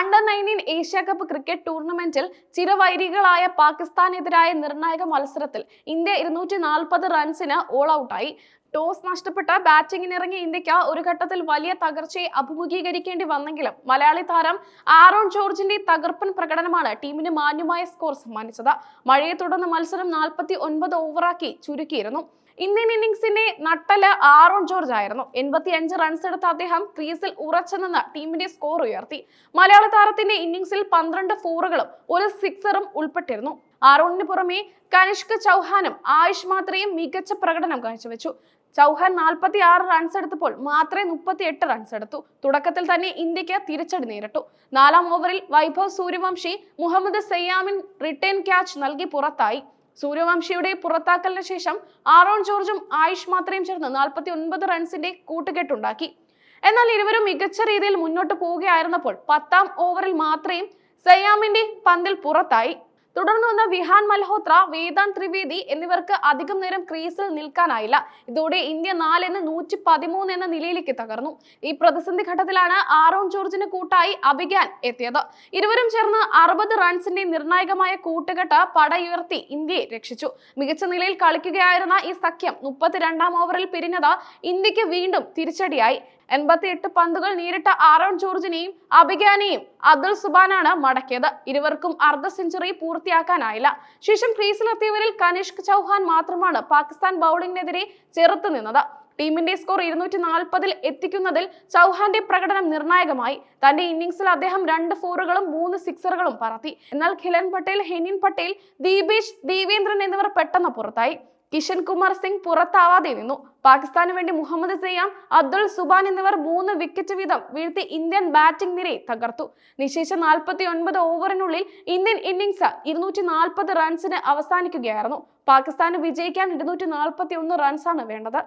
Under nineteen Asia cup cricket ടൂർണമെന്റിൽ ചിരവൈരികളായ പാകിസ്ഥാനെതിരായ നിർണായക മത്സരത്തിൽ ഇന്ത്യ ഇരുന്നൂറ്റി നാൽപ്പത് റൺസിന് ഓൾ ഔട്ടായി ടോസ് നഷ്ടപ്പെട്ട ബാറ്റിംഗിനിറങ്ങിയ ഇന്ത്യയ്ക്ക് ഒരു ഘട്ടത്തിൽ വലിയ തകർച്ചയെ അഭിമുഖീകരിക്കേണ്ടി വന്നെങ്കിലും മലയാളി താരം ആരോൺ ജോർജിന്റെ തകർപ്പൻ പ്രകടനമാണ് ടീമിന് മാന്യമായ സ്കോർ സമ്മാനിച്ചത്. മഴയെ തുടർന്ന് മത്സരം നാൽപ്പത്തി ഒൻപത് ഓവറാക്കി ചുരുക്കിയിരുന്നു. ഇന്ത്യൻ ഇന്നിംഗ്സിന്റെ നട്ടൽ ആറോൺ ജോർജ് ആയിരുന്നു. എൺപത്തി അഞ്ച് റൺസ് എടുത്ത അദ്ദേഹം ക്രീസിൽ ഉറച്ചു നിന്ന് ടീമിന്റെ സ്കോർ ഉയർത്തി. മലയാള താരത്തിന്റെ ഇന്നിംഗ്സിൽ പന്ത്രണ്ട് ഫോറുകളും ഒരു സിക്സറും ഉൾപ്പെട്ടിരുന്നു. ആറോണിന് പുറമെ കനിഷ്ക ചൗഹാനും ആയുഷ് മാത്രയും മികച്ച പ്രകടനം കാഴ്ചവെച്ചു. ചൗഹാൻ നാൽപ്പത്തി ആറ് റൺസ് എടുത്തപ്പോൾ മാത്രമേ മുപ്പത്തി എട്ട് റൺസ് എടുത്തു. തുടക്കത്തിൽ തന്നെ ഇന്ത്യയ്ക്ക് തിരിച്ചടി നേരിട്ടു. നാലാം ഓവറിൽ വൈഭവ് സൂര്യവംശി മുഹമ്മദ് സയ്യാമിൻ റിട്ടേൺ ക്യാച്ച് നൽകി പുറത്തായി. സൂര്യവംശിയുടെ പുറത്താക്കലിന് ശേഷം ആറോൺ ജോർജും ആയുഷ് മാത്രയും ചേർന്ന് നാൽപ്പത്തി ഒൻപത് റൺസിന്റെ കൂട്ടുകെട്ടുണ്ടാക്കി. എന്നാൽ ഇരുവരും മികച്ച രീതിയിൽ മുന്നോട്ട് പോവുകയായിരുന്നപ്പോൾ പത്താം ഓവറിൽ മാത്രമേ സയ്യാമിന്റെ പന്തിൽ പുറത്തായി. തുടർന്ന് വന്ന വിഹാൻ മൽഹോത്ര വേദാന്ത് ത്രിവേദി എന്നിവർക്ക് അധികം നേരം ക്രീസിൽ നിൽക്കാനായില്ല. ഇതോടെ ഇന്ത്യ നാലെന്ന് നൂറ്റി പതിമൂന്ന് എന്ന നിലയിലേക്ക് തകർന്നു. ഈ പ്രതിസന്ധി ഘട്ടത്തിലാണ് ആറോൺ ജോർജിന് കൂട്ടായി അഭിഗാൻ എത്തിയത്. ഇരുവരും ചേർന്ന് അറുപത് റൺസിന്റെ നിർണായകമായ കൂട്ടുകെട്ട് പടയുയർത്തി ഇന്ത്യയെ രക്ഷിച്ചു. മികച്ച നിലയിൽ കളിക്കുകയായിരുന്ന ഈ സഖ്യം മുപ്പത്തിരണ്ടാം ഓവറിൽ പിരിഞ്ഞത് ഇന്ത്യയ്ക്ക് വീണ്ടും തിരിച്ചടിയായി. എൺപത്തി എട്ട് പന്തുകൾ നേരിട്ട ആറോൺ ജോർജിനെയും അഭിഗാനെയും അബ്ദുൾ സുബാനാണ് മടക്കിയത്. ഇരുവർക്കും അർദ്ധ സെഞ്ചുറി പൂർത്തിയാക്കാനായില്ല. ശേഷം ക്രീസിലെത്തിയവരിൽ കനിഷ്ക് ചൗഹാൻ മാത്രമാണ് പാകിസ്ഥാൻ ബൗളിംഗിനെതിരെ ചെറുത്തു നിന്നത്. ടീമിന്റെ സ്കോർ ഇരുന്നൂറ്റി നാൽപ്പതിൽ എത്തിക്കുന്നതിൽ ചൗഹാന്റെ പ്രകടനം നിർണായകമായി. തന്റെ ഇന്നിംഗ്സിൽ അദ്ദേഹം രണ്ട് ഫോറുകളും മൂന്ന് സിക്സറുകളും പറത്തി. എന്നാൽ ഖിലൻ പട്ടേൽ ഹെനിൻ പട്ടേൽ ദീപേഷ് ദേവേന്ദ്രൻ എന്നിവർ പെട്ടെന്ന് പുറത്തായി. കിഷൻ കുമാർ സിംഗ് പുറത്താവാതെ നിന്നു. പാകിസ്ഥാന് വേണ്ടി മുഹമ്മദ് സയ്യാം അബ്ദുൾ സുബാൻ എന്നിവർ മൂന്ന് വിക്കറ്റ് വീതം വീഴ്ത്തി ഇന്ത്യൻ ബാറ്റിംഗ് നിരയെ തകർത്തു. നിശേഷം നാൽപ്പത്തി ഒൻപത് ഓവറിനുള്ളിൽ ഇന്ത്യൻ ഇന്നിംഗ്സ് ഇരുന്നൂറ്റി നാൽപ്പത് റൺസിന് അവസാനിക്കുകയായിരുന്നു. പാകിസ്ഥാന് വിജയിക്കാൻ ഇരുന്നൂറ്റി നാൽപ്പത്തി ഒന്ന് റൺസാണ് വേണ്ടത്.